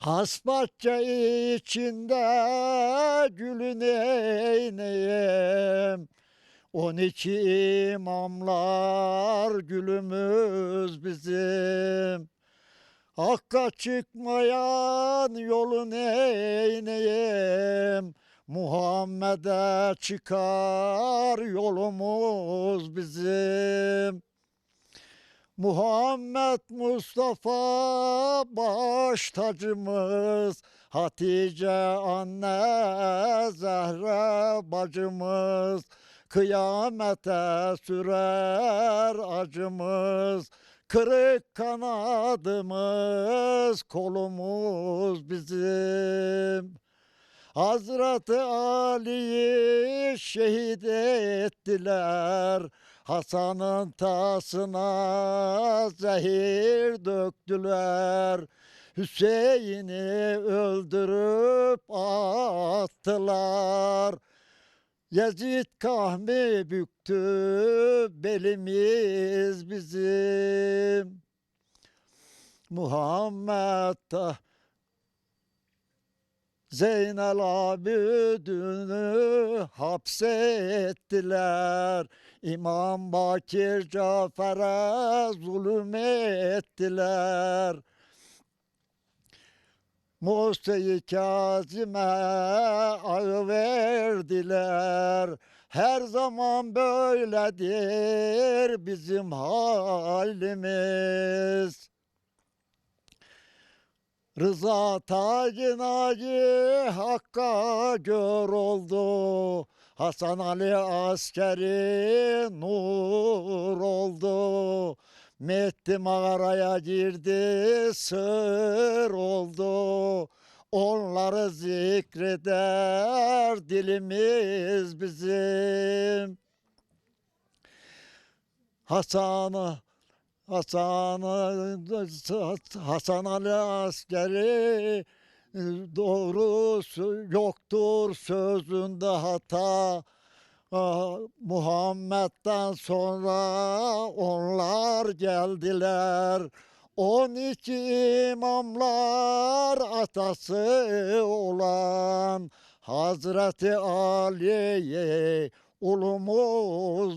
Hasbahçe içinde gülün eyneyim. On iki imamlar gülümüz bizim. Hakka çıkmayan yolun eyneyim. Muhammed'e çıkar yolumuz bizim. Muhammed Mustafa baş tacımız Hatice anne Zehra bacımız. Kıyamete sürer acımız Kırık kanadımız kolumuz bizim. Hazreti Ali'yi şehit ettiler Hasan'ın tasına zehir döktüler. Hüseyin'i öldürüp attılar. Yezid kahmi büktü belimiz bizim. Muhammed Zeynel Abidin'i hapsettiler. İmam Bakir Cafer'e zulüm ettiler. Musa-i Kazim'e ağ verdiler. Her zaman böyledir bizim halimiz. Rıza tacınacı Hakk'a gör oldu. Hasan Ali askeri nur oldu. Mehdi mağaraya girdi sır oldu. Onları zikreder dilimiz bizim. Hasan'ı Hasan Hasan Ali askeri doğrusu yoktur sözünde hata. Muhammed'den sonra onlar geldiler. On iki imamlar atası olan Hazreti Ali'ye ulumuz